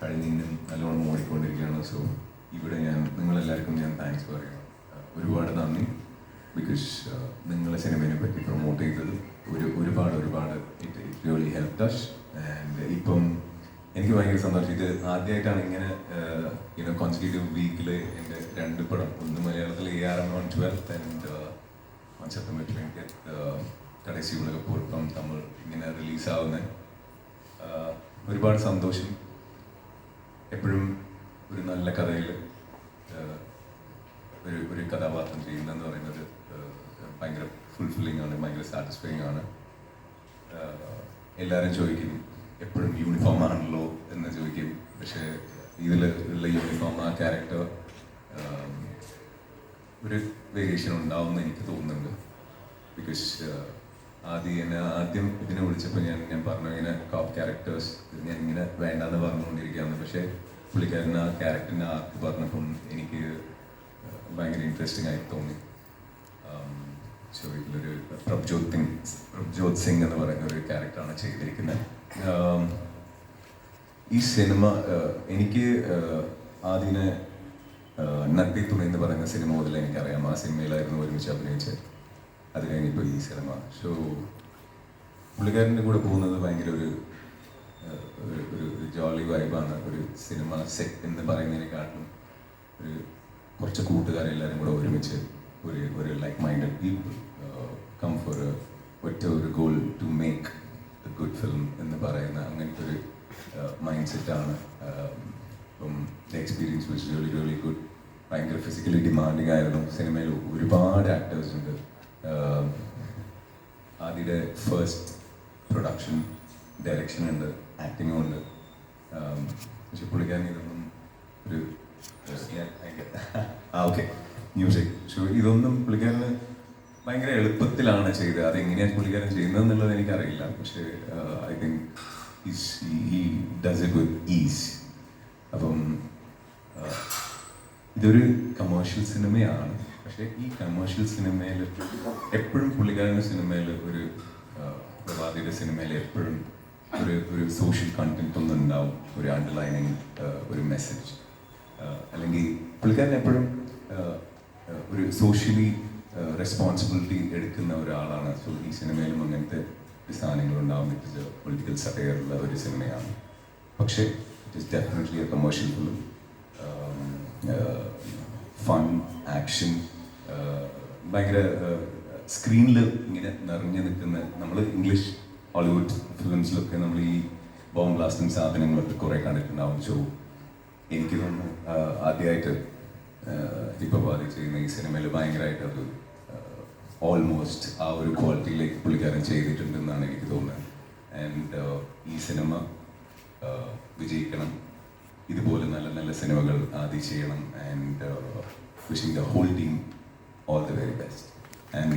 കഴിഞ്ഞിനും നല്ലോണം ഓടിക്കൊണ്ടിരിക്കുകയാണ്. സോ ഇവിടെ ഞാൻ നിങ്ങളെല്ലാവർക്കും ഞാൻ താങ്ക്സ് പറയണം ഒരുപാട് നന്ദി. ബിക്കോസ് നിങ്ങളെ സിനിമയെ പറ്റി പ്രൊമോട്ട് ചെയ്തത് ഒരു ഒരുപാട് ഒരുപാട് it it really help touch and ഇപ്പം എനിക്ക് ഭയങ്കര സന്തോഷം. ഇത് ആദ്യമായിട്ടാണ് ഇങ്ങനെ യുനോ കോൺസിക്യൂട്ടീവ് വീക്കിൽ എന്റെ രണ്ട് പടം. ഒന്ന് മലയാളത്തിൽ A R M on twelfth and on September twenty ഉലകപ്പോൾ ഇപ്പം തമിഴ് ഇങ്ങനെ റിലീസാവുന്ന ഒരുപാട് സന്തോഷം. എപ്പോഴും ഒരു നല്ല കഥയിൽ ഒരു ഒരു കഥാപാത്രം ചെയ്യുന്നതെന്ന് പറയുന്നത് ഭയങ്കര ഫുൾഫില്ലിംഗ് ആണ് ഭയങ്കര സാറ്റിസ്ഫൈങ് ആണ്. എല്ലാവരും ചോദിക്കും എപ്പോഴും യൂണിഫോം ആണല്ലോ? എന്ന് ചോദിക്കും. പക്ഷേ ഇതിൽ ഉള്ള യൂണിഫോം ആ ക്യാരക്ടർ ഒരു വേരിയേഷൻ ഉണ്ടാവുമെന്ന് എനിക്ക് തോന്നുന്നുണ്ട്. ബിക്കോസ് ആദ്യം എന്നെ ആദ്യം ഇതിനെ വിളിച്ചപ്പോൾ ഞാൻ ഞാൻ പറഞ്ഞു ഇങ്ങനെ കോപ്പ് ക്യാരക്ടേഴ്സ് ഞാൻ ഇങ്ങനെ വേണ്ടാന്ന് പറഞ്ഞുകൊണ്ടിരിക്കുകയാണ്. പക്ഷേ പുള്ളിക്കാരൻ ആ ക്യാരക്ടറിനെ ആർക്ക് പറഞ്ഞപ്പം എനിക്ക് ഭയങ്കര ഇൻട്രസ്റ്റിംഗ് ആയി തോന്നി. സോ ഇതിലൊരു പ്രഭ്ജോത് സിംഗ് പ്രഭ്ജോത് സിംഗ് എന്ന് പറയുന്ന ഒരു ക്യാരക്ടറാണ് ചെയ്തിരിക്കുന്നത്. ഈ സിനിമ എനിക്ക് ആദ്യനെ നട്ടി തുണി എന്ന് പറയുന്ന സിനിമ മുതൽ എനിക്കറിയാം. ആ സിനിമയിലായിരുന്നു ഒരുമിച്ച് അഭിനയിച്ചത്. അത് കഴിഞ്ഞപ്പോൾ ഈ സിനിമ. സോ പുള്ളിക്കാരന്റെ കൂടെ പോകുന്നത് ഭയങ്കര ഒരു ഒരു ജോളി വൈബാണ് ഒരു സിനിമ സെറ്റ് എന്ന് പറയുന്നതിനെക്കാട്ടിലും ഒരു കുറച്ച് കൂട്ടുകാരെല്ലാവരും കൂടെ ഒരുമിച്ച് ഒരു ഒരു like minded people come for ഒറ്റ ഒരു goal to make a good film എന്ന് പറയുന്ന അങ്ങനത്തെ ഒരു മൈൻഡ് സെറ്റാണ് ഇപ്പം ദ എക്സ്പീരിയൻസ് വെച്ച് റിയലി റിയലി ഗുഡ് ഭയങ്കര ഫിസിക്കലി ഡിമാൻഡിങ് ആയിരുന്നു. സിനിമയിൽ ഒരുപാട് ആക്ടേഴ്സ് ഉണ്ട്. ആദ്യയുടെ ഫസ്റ്റ് പ്രൊഡക്ഷൻ ഡയറക്ഷൻ ഉണ്ട് ആക്ടിങ്ങും ഉണ്ട്. പക്ഷെ പുള്ളിക്കാരൻ ഇതൊന്നും ഒരു ആ ഓക്കെ മ്യൂസിക് പക്ഷേ ഇതൊന്നും പുള്ളിക്കാരന് ഭയങ്കര എളുപ്പത്തിലാണ് ചെയ്തത്. അതെങ്ങനെയാണ് പുള്ളിക്കാരൻ ചെയ്യുന്നത് എന്നുള്ളത് എനിക്കറിയില്ല. പക്ഷേ ഐ തിങ്ക് ഈസ് ഈ ഡസ് ഇറ്റ് വിത്ത് ഈസ് അപ്പം ആ, ഇതൊരു കമേഴ്ഷ്യൽ സിനിമയാണ് പക്ഷേ ഈ കമേഴ്ഷ്യൽ സിനിമയിൽ എപ്പോഴും പുള്ളിക്കാരന്റെ സിനിമയിൽ ഒരു പ്രഭാതിയുടെ സിനിമയിൽ എപ്പോഴും ഒരു ഒരു സോഷ്യൽ കണ്ടന്റ് ഒന്നും ഉണ്ടാവും. ഒരു അണ്ടർലൈനിങ് ഒരു മെസ്സേജ് അല്ലെങ്കിൽ പുള്ളിക്കാരൻ എപ്പോഴും ഒരു സോഷ്യലി റെസ്പോൺസിബിലിറ്റി എടുക്കുന്ന ഒരാളാണ്. സോ ഈ സിനിമയിലും അങ്ങനത്തെ സാധനങ്ങൾ ഉണ്ടാവും ഇറ്റ് പൊളിറ്റിക്കൽ സട്ടയറുള്ള ഒരു സിനിമയാണ് പക്ഷേ it is definitely a commercial film fun action ഭയങ്കര സ്ക്രീനിൽ ഇങ്ങനെ നിറഞ്ഞു നിൽക്കുന്ന നമ്മൾ ഇംഗ്ലീഷ് ഹോളിവുഡ് ഫിലിംസിലൊക്കെ നമ്മൾ ഈ ബോംബ് ബ്ലാസ്റ്റിംഗ് സാധനങ്ങളൊക്കെ കുറേ കണ്ടിട്ടുണ്ടാവും. സോ എനിക്ക് തോന്നുന്നു ആദ്യമായിട്ട് ഇപ്പോൾ ബാധി ചെയ്യുന്ന ഈ സിനിമയിൽ ഭയങ്കരമായിട്ട് അത് ഓൾമോസ്റ്റ് ആ ഒരു ക്വാളിറ്റിയിലേക്ക് പുള്ളിക്കാരൻ ചെയ്തിട്ടുണ്ടെന്നാണ് എനിക്ക് തോന്നുന്നത്. ആൻഡ് ഈ സിനിമ വിജയിക്കണം ഇതുപോലെ നല്ല നല്ല സിനിമകൾ ആദ്യം ചെയ്യണം and wishing the whole team all the very best and